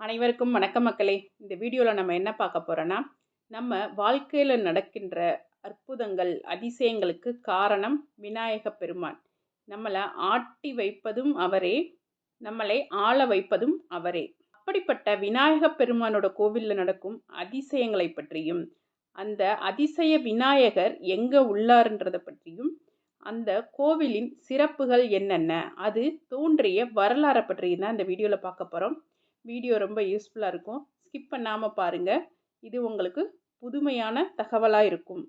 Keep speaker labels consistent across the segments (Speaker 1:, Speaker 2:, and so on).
Speaker 1: அனைவருக்கும் வணக்கம் மக்களே. இந்த வீடியோவில் நம்ம என்ன பார்க்க போகிறோன்னா நம்ம வாழ்க்கையில் நடக்கின்ற அற்புதங்கள் அதிசயங்களுக்கு காரணம் விநாயக பெருமான். நம்மளை ஆட்டி வைப்பதும் அவரே நம்மளை ஆள வைப்பதும் அவரே. அப்படிப்பட்ட விநாயக பெருமானோட கோவிலில் நடக்கும் அதிசயங்களை பற்றியும் அந்த அதிசய விநாயகர் எங்கே உள்ளார்ன்றதை பற்றியும் அந்த கோவிலின் சிறப்புகள் என்னென்ன அது தோன்றிய வரலாறை பற்றியும் தான் இந்த வீடியோவில் பார்க்க போகிறோம் வீடியோ ரொம்ப யூஸ்ஃபுல்லாக இருக்கும். ஸ்கிப் பண்ணாமல் பாருங்கள் இது உங்களுக்கு புதுமையான தகவலாக இருக்கும்.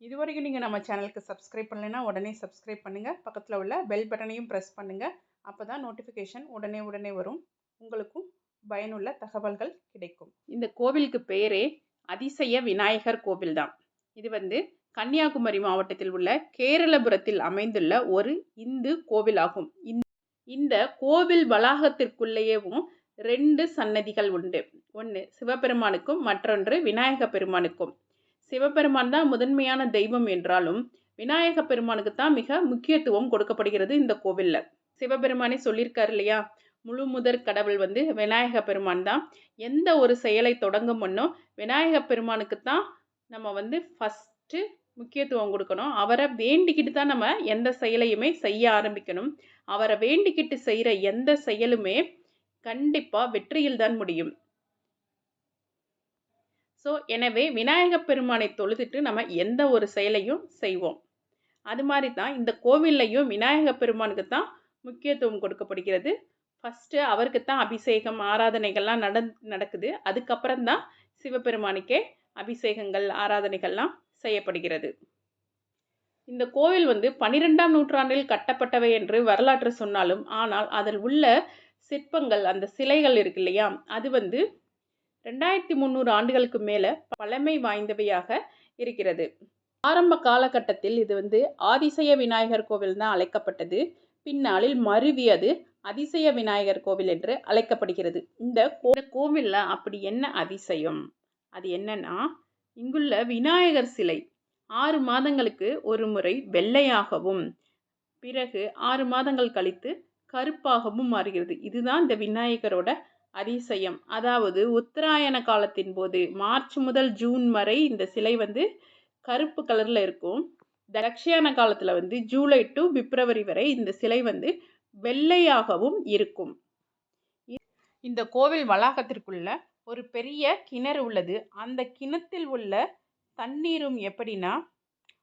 Speaker 1: இதுவரைக்கும் நீங்கள் நம்ம சேனலுக்கு சப்ஸ்கிரைப் பண்ணலைன்னா உடனே சப்ஸ்கிரைப் பண்ணுங்கள் பக்கத்தில் உள்ள பெல் பட்டனையும் ப்ரெஸ் பண்ணுங்கள் அப்போ தான் நோட்டிஃபிகேஷன் உடனே உடனே வரும். உங்களுக்கும் பயனுள்ள தகவல்கள் கிடைக்கும். இந்த கோவிலுக்கு பேரே அதிசய விநாயகர் கோவில் தான் இது வந்து கன்னியாகுமரி மாவட்டத்தில் உள்ள கேரளபுரத்தில் அமைந்துள்ள ஒரு இந்து கோவிலாகும். இந்த கோவில் வளாகத்திற்குள்ளேயேவும் ரெண்டு சன்னதிகள் உண்டு. ஒன்று சிவபெருமானுக்கும் மற்றொன்று விநாயக பெருமானுக்கும் சிவபெருமான் தான் முதன்மையான தெய்வம் என்றாலும் விநாயக பெருமானுக்கு தான் மிக முக்கியத்துவம் கொடுக்கப்படுகிறது இந்த கோவிலில். சிவபெருமானே சொல்லியிருக்காரு இல்லையா? முழு முதற் கடவுள் வந்து விநாயக பெருமான் தான். எந்த ஒரு செயலை தொடங்கும் முன்னும் விநாயக பெருமானுக்கு தான் நம்ம வந்து ஃபஸ்ட்டு முக்கியத்துவம் கொடுக்கணும். அவரை வேண்டிக்கிட்டு தான் நம்ம எந்த செயலையுமே செய்ய ஆரம்பிக்கணும். அவரை வேண்டிக்கிட்டு செய்கிற எந்த செயலுமே கண்டிப்பாக வெற்றியில் தான் முடியும். ஸோ எனவே விநாயகப் பெருமானை தொழுதுட்டு நம்ம எந்த ஒரு செயலையும் செய்வோம். அது மாதிரி தான் இந்த கோவில்லையும் விநாயகப் பெருமானுக்கு தான் முக்கியத்துவம் கொடுக்கப்படுகிறது. ஃபஸ்ட்டு அவருக்கு தான் அபிஷேகம் ஆராதனைகள்லாம் நட நடக்குது. அதுக்கப்புறம் தான் சிவபெருமானுக்கே அபிஷேகங்கள் ஆராதனைகள்லாம் செய்யப்படுகிறது. இந்த கோவில் வந்து பனிரெண்டாம் நூற்றாண்டில் கட்டப்பட்டவை என்று வரலாற்று சொன்னாலும் ஆனால் அதில் உள்ள சிற்பங்கள் அந்த சிலைகள் இருக்கு இல்லையா? அது வந்து ரெண்டாயிரத்தி முந்நூறு ஆண்டுகளுக்கு மேலே பழமை வாய்ந்தவையாக இருக்கிறது. ஆரம்ப காலகட்டத்தில் இது வந்து ஆதிசய விநாயகர் கோவில் தான் அழைக்கப்பட்டது. பின்னாளில் மருவி அது அதிசய விநாயகர் கோவில் என்று அழைக்கப்படுகிறது. இந்த கோவிலில் அப்படி என்ன அதிசயம்? அது என்னன்னா இங்குள்ள விநாயகர் சிலை ஆறு மாதங்களுக்கு ஒரு முறை வெள்ளையாகவும் பிறகு ஆறு மாதங்கள் கழித்து கருப்பாகவும் மாறுகிறது. இதுதான் இந்த விநாயகரோட அதிசயம். அதாவது உத்தராயண காலத்தின் போது மார்ச் முதல் ஜூன் வரை இந்த சிலை வந்து கருப்பு கலரில் இருக்கும். தட்சியான காலத்தில் வந்து ஜூலை டு பிப்ரவரி வரை இந்த சிலை வந்து வெள்ளையாகவும் இருக்கும். இந்த கோவில் வளாகத்திற்குள்ள ஒரு பெரிய கிணறு உள்ளது. அந்த கிணத்தில் உள்ள தண்ணீரும் எப்படின்னா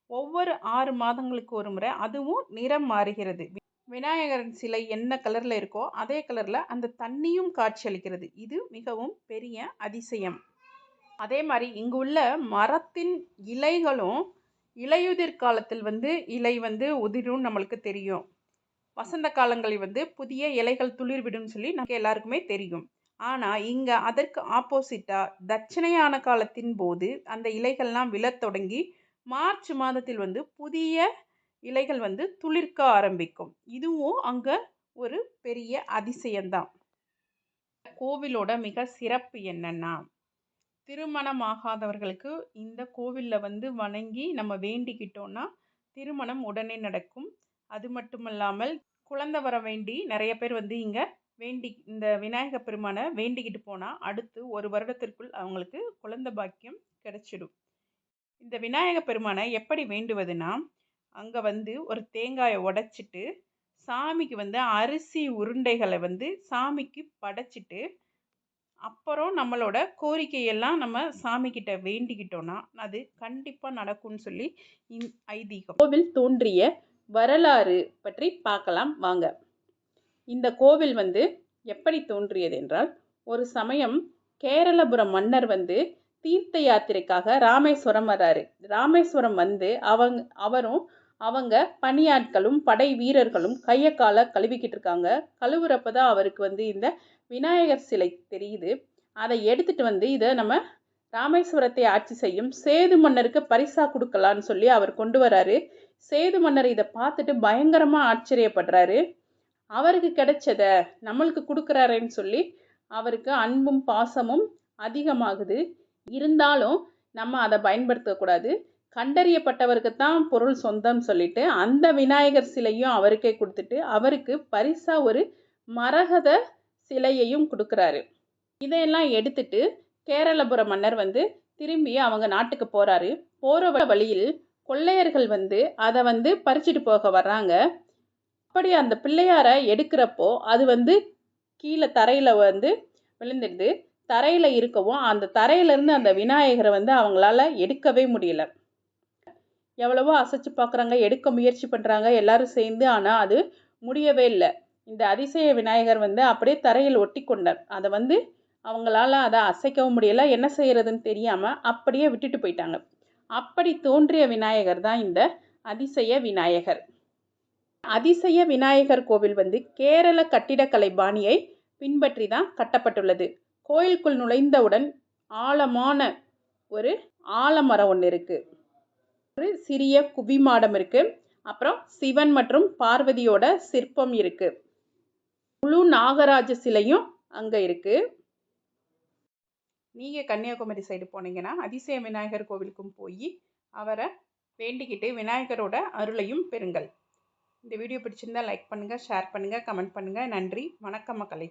Speaker 1: ஒவ்வொரு ஆறு மாதங்களுக்கு ஒரு முறை அதுவும் நிறம் மாறுகிறது. விநாயகரின் சிலை என்ன கலரில் இருக்கோ அதே கலரில் அந்த தண்ணியும் காட்சியளிக்கிறது இது மிகவும் பெரிய அதிசயம். அதே மாதிரி இங்கு உள்ள மரத்தின் இலைகளும் இலையுதிர் காலத்தில் வந்து இலை வந்து உதிரும் நம்மளுக்கு தெரியும். வசந்த காலங்களில் வந்து புதிய இலைகள் துளிர்விடும் சொல்லி நமக்கு எல்லாருக்குமே தெரியும். ஆனால் இங்கே அதற்கு ஆப்போசிட்டாக தட்சிணையான காலத்தின் போது அந்த இலைகள்லாம் விழத் தொடங்கி மார்ச் மாதத்தில் வந்து புதிய இலைகள் வந்து துளிர்க்க ஆரம்பிக்கும். இதுவும் அங்கே ஒரு பெரிய அதிசயம்தான். கோவிலோட மிக சிறப்பு என்னன்னா திருமணமாகாதவர்களுக்கு இந்த கோவிலில் வந்து வணங்கி நம்ம வேண்டிக்கிட்டோன்னா திருமணம் உடனே நடக்கும். அது மட்டுமல்லாமல் குழந்தை வர வேண்டி நிறைய பேர் வந்து இங்கே வேண்டி இந்த விநாயக பெருமானை வேண்டிக்கிட்டு போனால் அடுத்து ஒரு வருடத்திற்குள் அவங்களுக்கு குழந்த பாக்கியம் கிடைச்சிடும். இந்த விநாயக பெருமானை எப்படி வேண்டுவதுன்னா அங்கே வந்து ஒரு தேங்காயை உடைச்சிட்டு சாமிக்கு வந்து அரிசி உருண்டைகளை வந்து சாமிக்கு படைச்சிட்டு அப்புறம் நம்மளோட கோரிக்கையெல்லாம் நம்ம சாமிக்கிட்ட வேண்டிக்கிட்டோன்னா அது கண்டிப்பாக நடக்கும்னு சொல்லி இந் ஐதீகம். கோவில் தோன்றிய வரலாறு பற்றி பார்க்கலாம் வாங்க. இந்த கோவில் வந்து எப்படி தோன்றியது என்றால் ஒரு சமயம் கேரளபுரம் மன்னர் வந்து தீர்த்த யாத்திரைக்காக ராமேஸ்வரம் வர்றாரு. ராமேஸ்வரம் வந்து அவங்க அவரும் அவங்க பணியாட்களும் படை வீரர்களும் கையை காலை கழுவிக்கிட்டு இருக்காங்க. கழுவுறப்ப தான் அவருக்கு வந்து இந்த விநாயகர் சிலை தெரியுது. அதை எடுத்துட்டு வந்து இதை நம்ம ராமேஸ்வரத்தை ஆட்சி செய்யும் சேது மன்னருக்கு பரிசா கொடுக்கலான்னு சொல்லி அவர் கொண்டு வராரு. சேது மன்னர் இதை பார்த்துட்டு பயங்கரமாக ஆச்சரியப்படுறாரு. அவருக்கு கிடைச்சத நம்மளுக்கு கொடுக்குறாருன்னு சொல்லி அவருக்கு அன்பும் பாசமும் அதிகமாகுது. இருந்தாலும் நம்ம அதை பயன்படுத்தக்கூடாது. கண்டறியப்பட்டவருக்கு தான் பொருள் சொந்தம் சொல்லிட்டு அந்த விநாயகர் சிலையும் அவருக்கே கொடுத்துட்டு அவருக்கு பரிசா ஒரு மரகத சிலையையும் கொடுக்குறாரு. இதையெல்லாம் எடுத்துட்டு கேரளபுர மன்னர் வந்து திரும்பி அவங்க நாட்டுக்கு போகிறாரு போகிற வழியில் கொள்ளையர்கள் வந்து அதை வந்து பறிச்சுட்டு போக வர்றாங்க. அப்படி அந்த பிள்ளையாரை எடுக்கிறப்போ அது வந்து கீழே தரையில் வந்து விழுந்துடுது. தரையில் இருக்கவும் அந்த தரையிலேருந்து அந்த விநாயகரை வந்து அவங்களால எடுக்கவே முடியல. எவ்வளவோ அசைச்சு பார்க்குறாங்க எடுக்க முயற்சி பண்ணுறாங்க எல்லாரும் சேர்ந்து ஆனால் அது முடியவே இல்லை. இந்த அதிசய விநாயகர் வந்து அப்படியே தரையில் ஒட்டி கொண்டார். அதை வந்து அவங்களால அதை அசைக்கவும் முடியல. என்ன செய்யறதுன்னு தெரியாமல் அப்படியே விட்டுட்டு போயிட்டாங்க. அப்படி தோன்றிய விநாயகர் தான் இந்த அதிசய விநாயகர். அதிசய விநாயகர் கோவில் வந்து கேரள கட்டிடக்கலை பாணியை பின்பற்றி தான் கட்டப்பட்டுள்ளது. கோயிலுக்குள் நுழைந்தவுடன் ஆழமான ஒரு ஆலமரம் ஒன்று இருக்குது ஒரு சிறிய குவிமாடம் இருக்குது அப்புறம் சிவன் மற்றும் பார்வதியோட சிற்பம் இருக்குது முழு நாகராஜ சிலையும் அங்கே இருக்குது நீங்கள் கன்னியாகுமரி சைடு போனீங்கன்னா அதிசய விநாயகர் கோவிலுக்கும் போய் அவரை வேண்டிக்கிட்டு விநாயகரோட அருளையும் பெறுங்கள். இந்த வீடியோ பிடிச்சிருந்தா லைக் பண்ணுங்கள் ஷேர் பண்ணுங்கள் கமெண்ட் பண்ணுங்கள் நன்றி. வணக்கம் மக்களை.